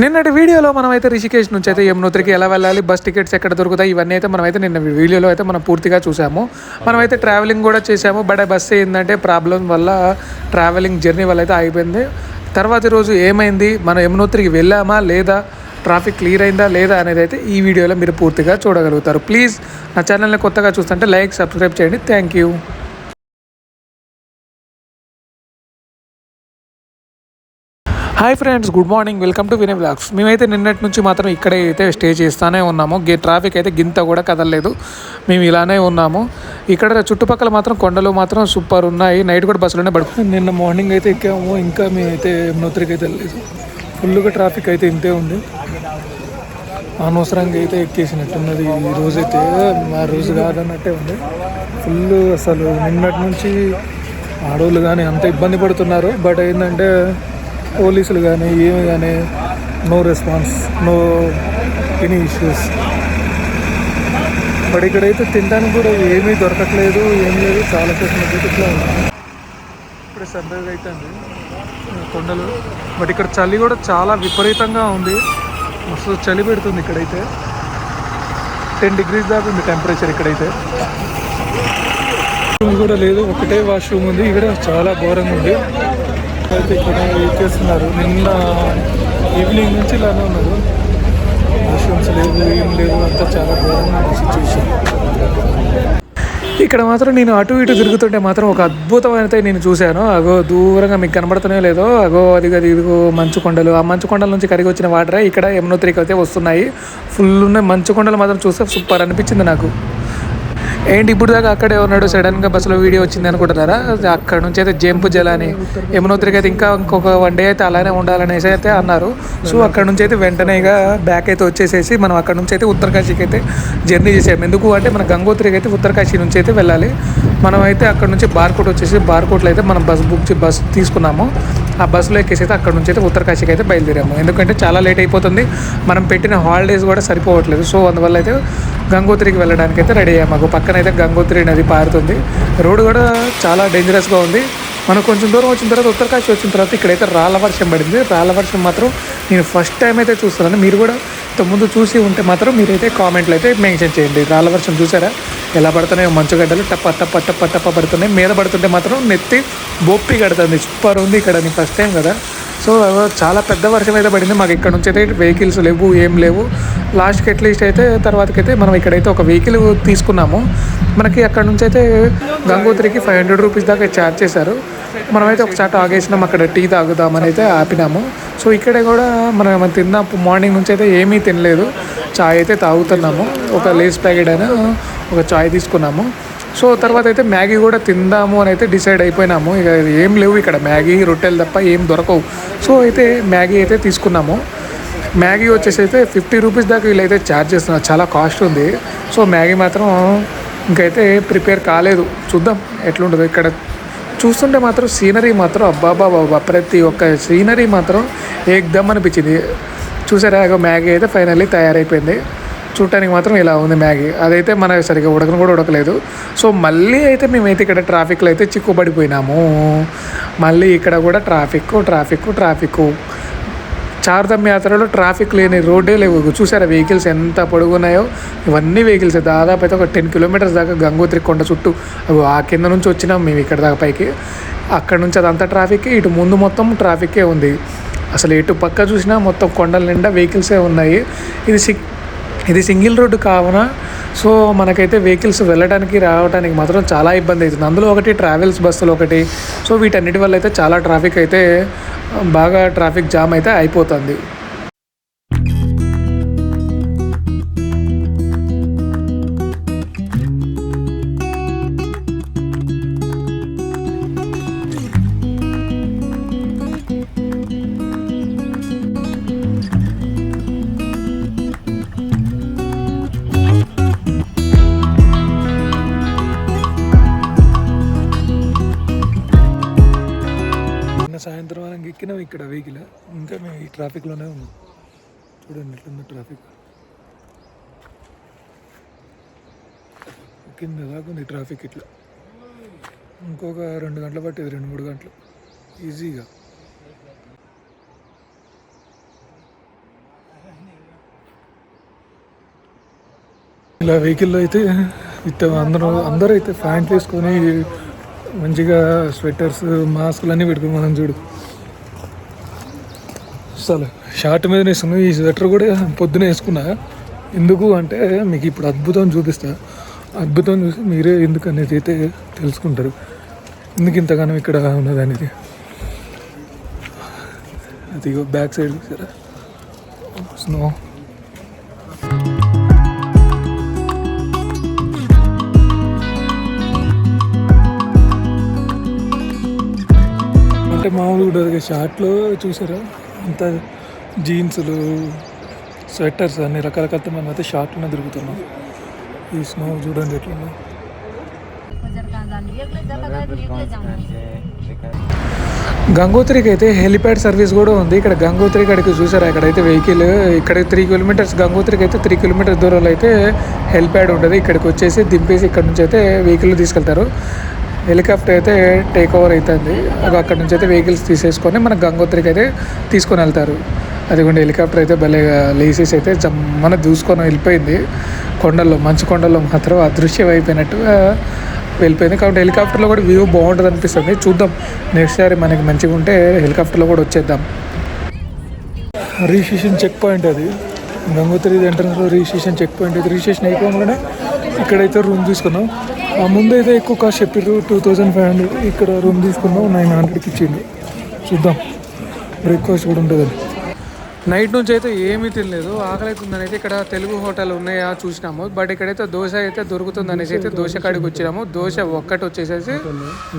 నిన్నటి వీడియోలో మనం అయితే రిషికేష్ నుంచి అయితే యమునోత్రికి ఎలా వెళ్ళాలి బస్ టికెట్స్ ఎక్కడ దొరుకుతాయి ఇవన్నీ అయితే మనం అయితే నిన్న వీడియోలో అయితే మనం పూర్తిగా చూసాము. మనం అయితే ట్రావెలింగ్ కూడా చేసాము బట్ బస్సు ఏంటంటే ప్రాబ్లం వల్ల ట్రావెలింగ్ జర్నీ వల్ల అయితే ఆగిపోయింది. తర్వాత రోజు ఏమైంది మనం యమునోత్రికి వెళ్ళామా లేదా ట్రాఫిక్ క్లియర్ అయిందా లేదా అనేది అయితే ఈ వీడియోలో మీరు పూర్తిగా చూడగలుగుతారు. ప్లీజ్ నా ఛానల్ని కొత్తగా చూస్తుంటే లైక్ సబ్స్క్రైబ్ చేయండి. Thank you hi friends good morning welcome to Vinay vlogs మేమైతే నిన్నటి నుంచి మాత్రం ఇక్కడే అయితే స్టే చేస్తూనే ఉన్నాము. గే ట్రాఫిక్ అయితే గింత కూడా కదలలేదు. మేము ఇలానే ఉన్నాము. ఇక్కడ చుట్టుపక్కల మాత్రం కొండలు మాత్రం సూపర్ ఉన్నాయి. నైట్ కూడా బస్సులోనే పడుకు నిన్న మార్నింగ్ అయితే ఎక్కాము. ఇంకా మేమైతే నూతరికి అయితే వెళ్ళలేదు. ఫుల్గా ట్రాఫిక్ అయితే ఇంతే ఉంది. అనవసరంగా అయితే ఎక్కేసినట్టున్నది ఈ రోజైతే. మా రోజు కాదన్నట్టే ఉంది. ఫుల్ అసలు నిన్నటి నుంచి ఆడవాళ్ళు కానీ అంత ఇబ్బంది పడుతున్నారు. బట్ ఏంటంటే పోలీసులు కానీ ఏమి కానీ no response no any issues but ఇక్కడైతే తినడానికి కూడా ఏమీ దొరకట్లేదు ఏం లేదు. చాలా కష్టం ఇట్లా ఉంది. ఇప్పుడు సన్రైజ్ అవుతుంది కొండలు. బట్ ఇక్కడ చలి కూడా చాలా విపరీతంగా ఉంది. మస్తు చలి పెడుతుంది ఇక్కడైతే. టెన్ డిగ్రీస్ దాకా ఉంది టెంపరేచర్ ఇక్కడైతే. కూడా లేదు. ఒకటే వాష్రూమ్ ఉంది. ఇక్కడ చాలా ఘోరంగా ఉంది. అయితే ఇక్కడ వెయిట్ చేస్తున్నారు? నిన్న ఈవినింగ్ నుంచి ఇలానే ఉన్నారు. వాష్రూమ్స్ లేవు ఏం లేవు అంతా చాలా ఘోరంగా సిచ్యువేషన్ ఇక్కడ మాత్రం నేను అటు ఇటు తిరుగుతుంటే మాత్రం ఒక అద్భుతమైనది నేను చూశాను. అగో దూరంగా మీకు కనబడుతూనే లేదో అగో అది అది ఇదిగో మంచు కొండలు. ఆ మంచు కొండల నుంచి కరిగి వచ్చిన వాటర్ ఇక్కడ యమునోత్రికి అయితే వస్తున్నాయి. ఫుల్ ఉన్న మంచు కొండలు మాత్రం చూస్తే సూపర్ అనిపించింది నాకు. ఏంటి ఇప్పుడు దాకా అక్కడే ఉన్నాడు? సడన్గా బస్సులో వీడియో వచ్చింది అనుకుంటున్నారా? అక్కడ నుంచి అయితే జంపు జలాని యమునోత్రికి అయితే ఇంకా ఇంకొక వన్ డే అయితే అలానే ఉండాలనేసి అయితే అన్నారు. సో అక్కడ నుంచి అయితే వెంటనేగా బ్యాక్ అయితే వచ్చేసేసి మనం అక్కడ నుంచి అయితే ఉత్తరకాశీకి అయితే జర్నీ చేసాము ఎందుకు అంటే మన గంగోత్రికి అయితే ఉత్తరకాశీ నుంచి అయితే వెళ్ళాలి. మనమైతే అక్కడ నుంచి బార్కోట్ వచ్చేసి బార్కోట్లో అయితే మనం బస్ బుక్ చేసి బస్ తీసుకున్నాము. ఆ బస్సులో ఎక్కేసి అయితే అక్కడ నుంచి అయితే ఉత్తరకాశీకి అయితే బయలుదేరాము. ఎందుకంటే చాలా లేట్ అయిపోతుంది. మనం పెట్టిన హాలిడేస్ కూడా సరిపోవట్లేదు. సో అందువల్ల అయితే గంగోత్రికి వెళ్ళడానికి అయితే రెడీ అయ్యాము. మాకు పక్కన అయితే గంగోత్రి నది పారుతుంది. రోడ్డు కూడా చాలా డేంజరస్గా ఉంది. మనం కొంచెం దూరం వచ్చిన తర్వాత ఉత్తరకాశి వచ్చిన తర్వాత ఇక్కడైతే రాళ్ళ వర్షం పడింది. రాళ్ళ వర్షం మాత్రం నేను ఫస్ట్ టైం అయితే చూస్తున్నాను. మీరు కూడా ఇంతకుముందు చూసి ఉంటే మాత్రం మీరైతే కామెంట్లు అయితే మెన్షన్ చేయండి. రాళ్ళ వర్షం చూసారా? ఎలా పడుతున్నాయో? మంచుగడ్డలు టప్ప టప్ప టప్ప టప్ప పడుతున్నాయి. మీద పడుతుంటే మాత్రం నెత్తి బొప్పి కడుతుంది. సూపర్ ఉంది ఇక్కడ నేను ఫస్ట్ టైం కదా. సో చాలా పెద్ద వర్షం అయితే పడింది. మాకు ఇక్కడ నుంచి అయితే వెహికల్స్ లేవు ఏం లేవు. లాస్ట్కి అట్లీస్ట్ అయితే తర్వాతకైతే మనం ఇక్కడైతే ఒక వెహికల్ తీసుకున్నాము. మనకి అక్కడ నుంచి అయితే గంగోత్రికి ఫైవ్ హండ్రెడ్ రూపీస్ దాకా ఛార్జ్ చేశారు. మనమైతే ఒక చాట ఆగేసినాం అక్కడ టీ తాగుదామని అయితే ఆపినాము. సో ఇక్కడ కూడా మనం ఏమైనా మార్నింగ్ నుంచి అయితే ఏమీ తినలేదు. చాయ్ అయితే తాగుతున్నాము. ఒక లేస్ ప్యాకెట్ అయినా ఒక చాయ్ తీసుకున్నాము. సో తర్వాత అయితే మ్యాగీ కూడా తిందాము అని అయితే డిసైడ్ అయిపోయినాము. ఇక ఏం లేవు ఇక్కడ. మ్యాగీ రొట్టెలు తప్ప ఏం దొరకవు. సో అయితే మ్యాగీ అయితే తీసుకున్నాము. మ్యాగీ వచ్చేసి అయితే ఫిఫ్టీ రూపీస్ దాకా వీళ్ళైతే ఛార్జ్ చేస్తున్నారు. చాలా కాస్ట్ ఉంది. సో మ్యాగీ మాత్రం ఇంకైతే ప్రిపేర్ కాలేదు. చూద్దాం ఎట్లుంటుందో ఇక్కడ చూస్తుంటే మాత్రం సీనరీ మాత్రం అబ్బాబా బాబా ప్రతి ఒక్క సీనరీ మాత్రం ఏకదమ్ అనిపించింది. చూసారా మ్యాగీ అయితే ఫైనల్లీ తయారైపోయింది. చూడటానికి మాత్రం ఇలా ఉంది మ్యాగీ. అదైతే మనం సరిగ్గా ఉడకను కూడా ఉడకలేదు. సో మళ్ళీ అయితే మేమైతే ఇక్కడ ట్రాఫిక్లో అయితే చిక్కుబడిపోయినాము. మళ్ళీ ఇక్కడ కూడా ట్రాఫిక్ ట్రాఫిక్ ట్రాఫిక్ చార్ధమ్ యాత్రలో ట్రాఫిక్ లేని రోడ్డే లేవు. చూసారా వెహికల్స్ ఎంత పొడుగున్నాయో? ఇవన్నీ వెహికల్స్ దాదాపు అయితే ఒక టెన్ కిలోమీటర్స్ దాకా గంగోత్రి కొండ చుట్టూ. ఆ కింద నుంచి వచ్చినాం మేము ఇక్కడ దాకా పైకి. అక్కడ నుంచి అదంతా ట్రాఫిక్ ఇటు ముందు మొత్తం ట్రాఫికే ఉంది. అసలు ఎటు పక్క చూసినా మొత్తం కొండల నిండా వెహికల్సే ఉన్నాయి. ఇది సిక్ ఇది సింగిల్ రోడ్డు కావున సో మనకైతే వెహికల్స్ వెళ్ళడానికి రావడానికి మాత్రం చాలా ఇబ్బంది అవుతుంది. అందులో ఒకటి ట్రావెల్స్ బస్సులు ఒకటి. సో వీటన్నిటి వల్ల అయితే చాలా ట్రాఫిక్ అయితే బాగా ట్రాఫిక్ జామ్ అయితే అయిపోతుంది. ఎక్కినాం ఇక్కడ వెహికల్. ఇంకా మేము ఈ ట్రాఫిక్లోనే ఉన్నాం. చూడండి ఎట్లుంది ట్రాఫిక్. కింద దాకా ఉంది ట్రాఫిక్ ఇట్లా. ఇంకొక రెండు గంటలు పట్టేది రెండు మూడు గంటలు. ఈజీగా. ఇలా వెహికల్లో అయితే విత్ అందరూ అందరూ అయితే ఫ్యాంట్ వేసుకొని మంచిగా స్వెటర్స్ మాస్కులు అన్నీ పెట్టుకుని మనం చూడు. అసలు షార్ట్ మీద వేసుకున్నా ఈ స్వెటర్ కూడా పొద్దున వేసుకున్నా. ఎందుకు అంటే మీకు ఇప్పుడు అద్భుతం చూపిస్తా. అద్భుతం చూసి మీరే ఎందుకు అనేది అయితే తెలుసుకుంటారు. ఎందుకు ఇంతగానో ఇక్కడ ఉన్నది అనేది అది బ్యాక్ సైడ్ చూసారా? స్నో. అంటే మామూలుగా ఉంటుంది షార్ట్లో చూసారా? అంత జీన్సులు స్వెటర్స్ అన్ని రకరకాలతో మేము అయితే షార్ట్లోనే దొరుకుతున్నాం ఈ స్నో చూడండి ఎట్లా గంగోత్రికి అయితే హెలిప్యాడ్ సర్వీస్ కూడా ఉంది. ఇక్కడ గంగోత్రి కాడికి చూసారా? ఇక్కడైతే వెహికల్ ఇక్కడ త్రీ కిలోమీటర్స్ గంగోత్రికి అయితే త్రీ కిలోమీటర్స్ దూరంలో అయితే హెలిప్యాడ్ ఉంటుంది. ఇక్కడికి వచ్చేసి దింపేసి ఇక్కడ నుంచి అయితే వెహికల్ తీసుకెళ్తారు. హెలికాప్టర్ అయితే టేక్ ఓవర్ అవుతుంది అది అక్కడ నుంచి అయితే వెహికల్స్ తీసేసుకొని మన గంగోత్రికి అయితే తీసుకొని వెళ్తారు. అదిగోండి హెలికాప్టర్ అయితే భలే లేసేసి అయితే జమ్మన దూసుకొని వెళ్ళిపోయింది. కొండల్లో మంచు కొండల్లో మాత్రం అదృశ్యం అయిపోయినట్టు వెళ్ళిపోయింది. కాబట్టి హెలికాప్టర్లో కూడా వ్యూ బాగుంటుంది అనిపిస్తుంది. చూద్దాం. నెక్స్ట్ సారి మనకి మంచిగా ఉంటే హెలికాప్టర్లో కూడా వచ్చేద్దాం. రిజిస్ట్రేషన్ చెక్ పాయింట్ అది. గంగోత్రి ఎంట్రన్స్లో రిజిస్ట్రేషన్ చెక్ పాయింట్ ఇది రిజిస్ట్రేషన్ అయిపోగానే ఇక్కడైతే రూమ్ తీసుకున్నాం. ఆ ముందు అయితే ఎక్కువ కాస్ట్ చెప్పారు టూ థౌజండ్ ఫైవ్ హండ్రెడ్ ఇక్కడ రూమ్ తీసుకున్నాం నైన్ హండ్రెడ్కి ఇచ్చింది చూద్దాం. బ్రేక్ఫాస్ట్ కూడా ఉంటుంది నైట్ నుంచి అయితే ఏమీ తినలేదు. ఆకలి అవుతుందని అయితే ఇక్కడ తెలుగు హోటల్ ఉన్నాయా చూసినాము. బట్ ఇక్కడైతే దోశ అయితే దొరుకుతుంది అనేసి అయితే దోశ కాడికి వచ్చినాము. దోశ ఒక్కటి వచ్చేసేసి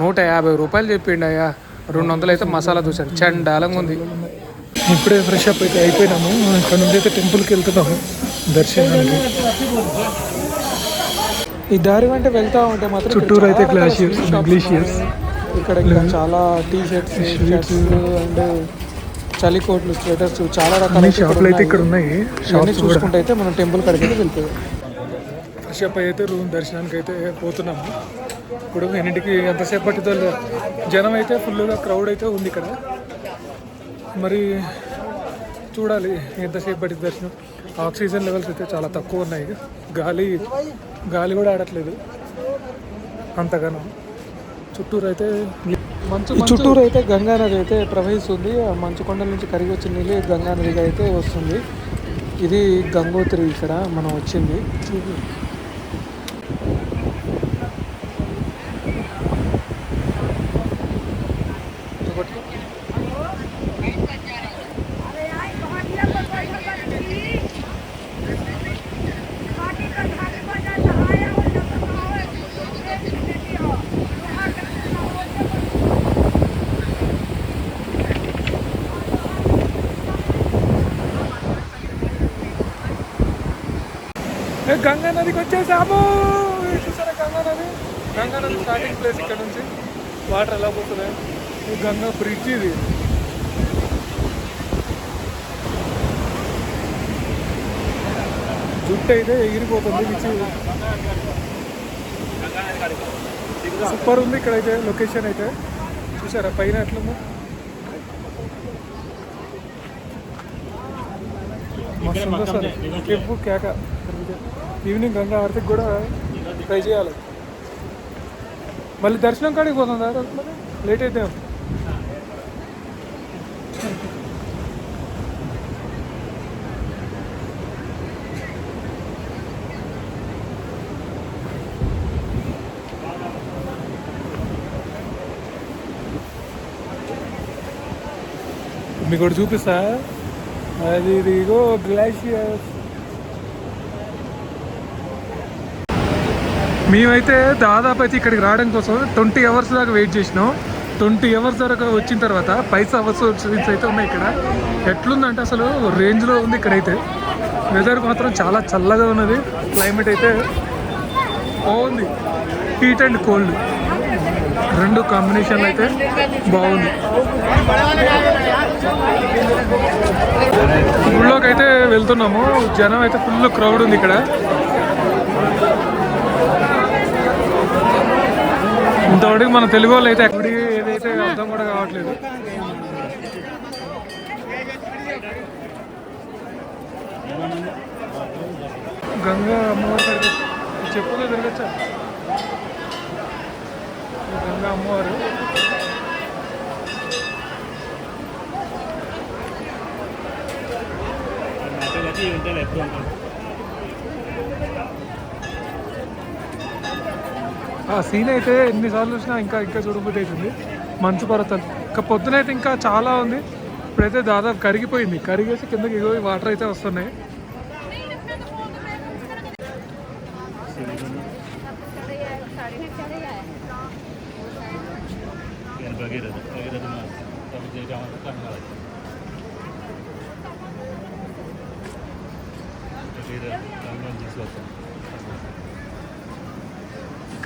నూట యాభై రూపాయలు చెప్పిండు అయ్యా. రెండు వందలు అయితే మసాలా దోశ. చండాలంగా ఉంది. ఇప్పుడే ఫ్రెష్ అప్ అయితే అయిపోయినాము. ఇక్కడ నుండి అయితే టెంపుల్కి వెళ్తున్నాము. దర్శనానికి. ఈ దారి వెంట వెళ్తా ఉంటే మాత్రం చుట్టూరు అయితే గ్లాషియర్స్ గ్లేషియర్స్ ఇక్కడ ఇంకా చాలా టీ షర్ట్స్ షర్ట్స్ అండ్ చలి కోట్లు స్వెటర్స్ చాలా రకాల షాపులు అయితే ఇక్కడ ఉన్నాయి. షాప్స్ చూసుకుంటే అయితే మనం టెంపుల్ కాడికి వెళ్తాం. ఫ్రెష్ అప్ అయితే రూమ్ దర్శనానికి అయితే పోతున్నాము. ఇప్పుడు ఎన్నింటికి ఎంతసేపు పట్టిందో జనం అయితే ఫుల్గా క్రౌడ్ అయితే ఉంది ఇక్కడ. మరి చూడాలి ఎంతసేపు దర్శనం. ఆక్సిజన్ లెవెల్స్ అయితే చాలా తక్కువ ఉన్నాయి. గాలి గాలి కూడా ఆడట్లేదు. అంతగానో. చుట్టూరు అయితే మంచు చుట్టూరు అయితే గంగా నది అయితే ప్రవహిస్తుంది. ఆ మంచు కొండల నుంచి కరిగి వచ్చిన నీళ్ళు గంగా నదిగా అయితే వస్తుంది. ఇది గంగోత్రి ఇక్కడ మనం వచ్చింది. గంగా నదికి వచ్చేసాము చూసారా గంగా నది గంగా నది స్టార్టింగ్ ప్లేస్ ఇక్కడ నుంచి. వాటర్ ఎలా పోతున్నాయి గంగా బ్రిడ్జ్ ఇది. జుట్టు అయితే ఎగిరిపోతుంది మిచ్చి సూపర్ ఉంది ఇక్కడైతే లొకేషన్ అయితే. చూసారా పైన ఎట్లుందో మస్తు ఉంది సార్ కెవ్వు కేక. ఈవినింగ్ గంగా ఆరతికి కూడా ట్రై చేయాలి మళ్ళీ దర్శనం కాడికి పోతుందా లేట్ అయితే మీకు ఒకటి చూపిస్తా అది ఇదిగో గ్లాషియర్ మేమైతే దాదాపు అయితే ఇక్కడికి రావడం కోసం ట్వంటీ అవర్స్ దాకా వెయిట్ చేసినాం. ట్వంటీ అవర్స్ వరకు వచ్చిన తర్వాత పైసా అవర్స్ అయితే ఉన్నాయి ఇక్కడ. ఎట్లుందంటే అసలు రేంజ్లో ఉంది ఇక్కడైతే. వెదర్ మాత్రం చాలా చల్లగా ఉన్నది. క్లైమేట్ అయితే బాగుంది. హీట్ అండ్ కోల్డ్ రెండు కాంబినేషన్లు అయితే బాగుంది. గుళ్ళోకి అయితే వెళ్తున్నాము. జనం అయితే ఫుల్ క్రౌడ్ ఉంది ఇక్కడ. ఇంతవరకు మన తెలుగు వాళ్ళు అయితే ఎక్కడికి ఏదైతే అర్థం కూడా కావట్లేదు. గంగా అమ్మవారి దగ్గర చెప్పులు తిరగచ్చా? గంగా అమ్మవారు. ఆ సీన్ అయితే ఎన్నిసార్లు వచ్చినా ఇంకా ఇంకా చూడబుద్ధి అవుతుంది మంచు పర్వతాలు. ఇంకా పొద్దునైతే ఇంకా చాలా ఉంది. ఇప్పుడైతే దాదాపు కరిగిపోయింది. కరిగేసి కిందకి ఇగో వాటర్ అయితే వస్తున్నాయి.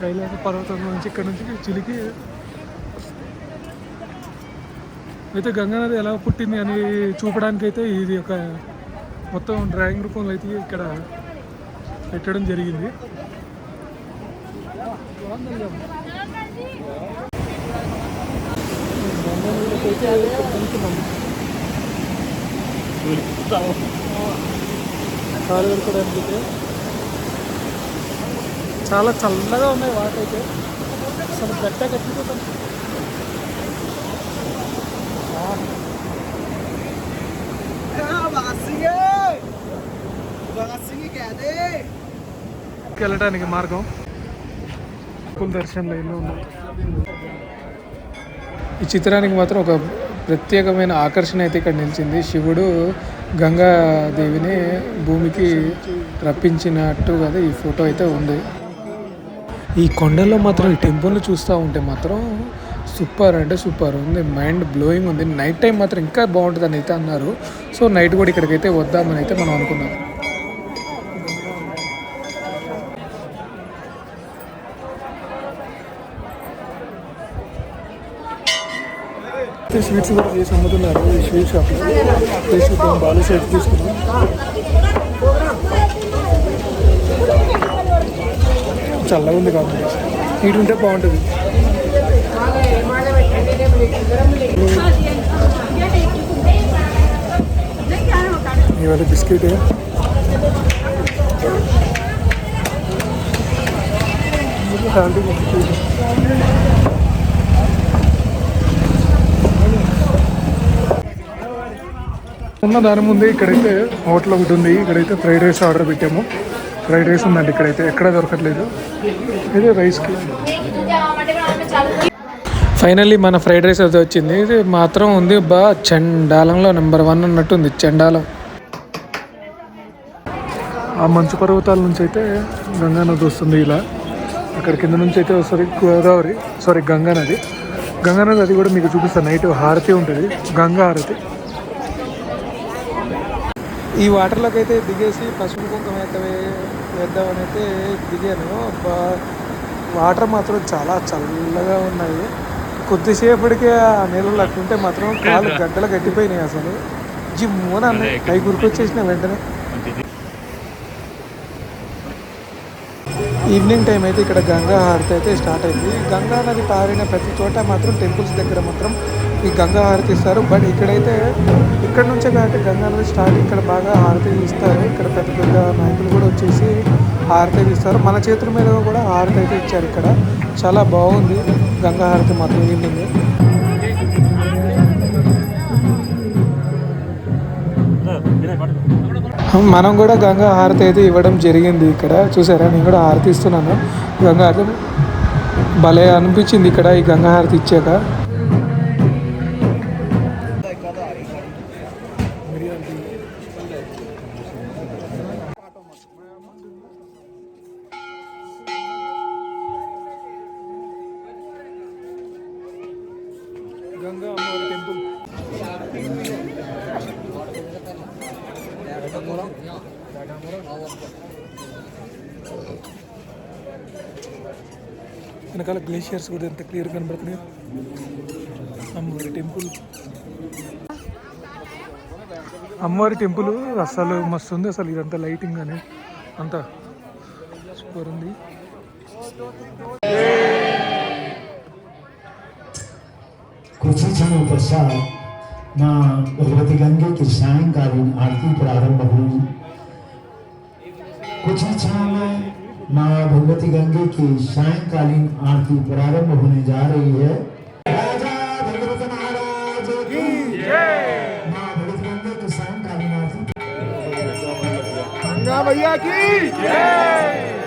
కైలాస పర్వతం నుంచి ఇక్కడ నుంచి చిలికి. అయితే గంగానది ఎలా పుట్టింది అని చూపడానికి అయితే ఇది ఒక మొత్తం డ్రాయింగ్ రూపంలో అయితే ఇక్కడ పెట్టడం జరిగింది. కాలు అయితే చాలా చల్లగా ఉన్నాయి వాటర్ అయితే. అసలు గట్ట కట్టిపోతాం వెళ్ళటానికి మార్గం. ఫుల్ దర్శనం ఉన్నాయి. ఈ చిత్రానికి మాత్రం ఒక ప్రత్యేకమైన ఆకర్షణ అయితే ఇక్కడ నిలిచింది. శివుడు గంగాదేవిని భూమికి రప్పించినట్టు కదా ఈ ఫోటో అయితే ఉంది. ఈ కొండల్లో మాత్రం ఈ టెంపుల్ని చూస్తూ ఉంటే మాత్రం సూపర్ అంటే సూపర్ ఉంది. మైండ్ బ్లోయింగ్ ఉంది. నైట్ టైం మాత్రం ఇంకా బాగుంటుంది అని అయితే అన్నారు. సో నైట్ కూడా ఇక్కడికైతే వద్దామని అయితే మనం అనుకున్నాం. స్వీట్స్ కూడా చేసి అమ్ముతున్నారు. ఈ స్వీట్ షాప్ తీసుకుంటాం బాలు సెట్ తీసుకున్నాం చల్లగా ఉంది కాబట్టి. హీట్ ఉంటే బాగుంటుంది. ఇవాళ బిస్కెట్ బిస్కెట్. ఉన్న దాని ముందే ఇక్కడైతే హోటల్ ఒకటి ఉంది. ఇక్కడైతే ఫ్రైడ్ రైస్ ఆర్డర్ పెట్టాము. ఫ్రైడ్ రైస్ ఉందండి ఇక్కడైతే. ఎక్కడ దొరకట్లేదు. ఇదే రైస్కి ఫైనల్లీ మన ఫ్రైడ్ రైస్ అయితే వచ్చింది. ఇది మాత్రం ఉంది. బా చండాలంలో నెంబర్ వన్ అన్నట్టు ఉంది. చండాలం. ఆ మంచు పర్వతాల నుంచి అయితే గంగా నది వస్తుంది ఇలా. అక్కడ కింద నుంచి అయితే వస్తుంది గోదావరి సారీ గంగా నది. గంగా నది అది కూడా మీకు చూపిస్తాను నైట్ హారతి ఉంటుంది. గంగా హారతి. ఈ వాటర్లోకి అయితే దిగేసి పసుపు కుంకుమ అయితే వేద్దామని అయితే దిగాను వాటర్ మాత్రం చాలా చల్లగా ఉన్నాయి. కొద్దిసేపటికే ఆ నీళ్ళలో అట్లుంటే మాత్రం కాలు గడ్డలు గట్టిపోయినాయి అసలు. జిమ్మున అన్నాయి కై గురికొచ్చేసిన వెంటనే. ఈవినింగ్ టైం అయితే ఇక్కడ గంగా హారతి అయితే స్టార్ట్ అయింది. గంగా నది పారిన ప్రతి చోట మాత్రం టెంపుల్స్ దగ్గర మాత్రం ఈ గంగా హారతి ఇస్తారు. బట్ ఇక్కడైతే ఇక్కడ నుంచే కాబట్టి గంగా నది స్టార్ట్ ఇక్కడ బాగా హారతి ఇస్తారు. ఇక్కడ పెద్ద పెద్ద నాయకులు కూడా వచ్చేసి హారతి అయితే ఇస్తారు. మన చేతుల మీద కూడా హారతి అయితే ఇచ్చారు ఇక్కడ. చాలా బాగుంది. గంగా హారతి మాత్రం ఈవినింగ్. మనం కూడా గంగా హారతి అయితే ఇవ్వడం జరిగింది ఇక్కడ. చూసారా? నేను కూడా హారతి ఇస్తున్నాను గంగా హారతి భలే అనిపించింది ఇక్కడ ఈ గంగా హారతి ఇచ్చాక. గంగా అమ్మవారి టెంపుల్ వెనకాల గ్లేషియర్స్ కూడా ఎంత క్లియర్ కనబడుతున్నాయి అమ్మవారి టెంపుల్ అమ్మవారి టెంపుల్ అసలు మస్తు ఉంది అసలు ఇదంతా లైటింగ్ అని అంతా సూపర్ ఉంది कुछ ही क्षणों पश्चात माँ भगवती गंगे की सायंकालीन आरती प्रारंभ हुई कुछ क्षणों में माँ भगवती गंगे की सायंकालीन आरती प्रारंभ होने जा रही है ભૈયા કી જય